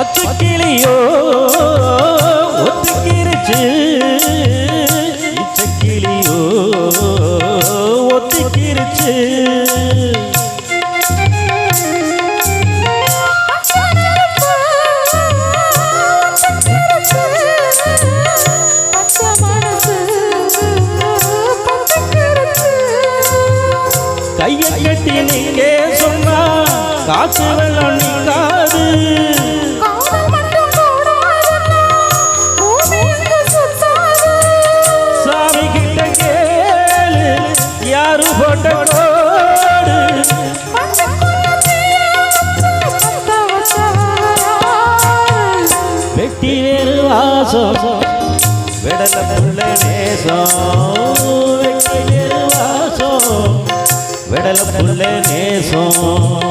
பத்து கிளியோ ஒத்துக்கிருச்சு. இச்சை கிளியோ ஒத்துக்கிருச்சு. பச்சை கையை கட்டி நீங்க சொன்னா? காசு வெள்ளம் நீங்காது யாரு வெட்டி வேறு வாசம். விடல புள்ள நேசம். வெட்டி வேறு வாசம். விடல புள்ள நேசம்.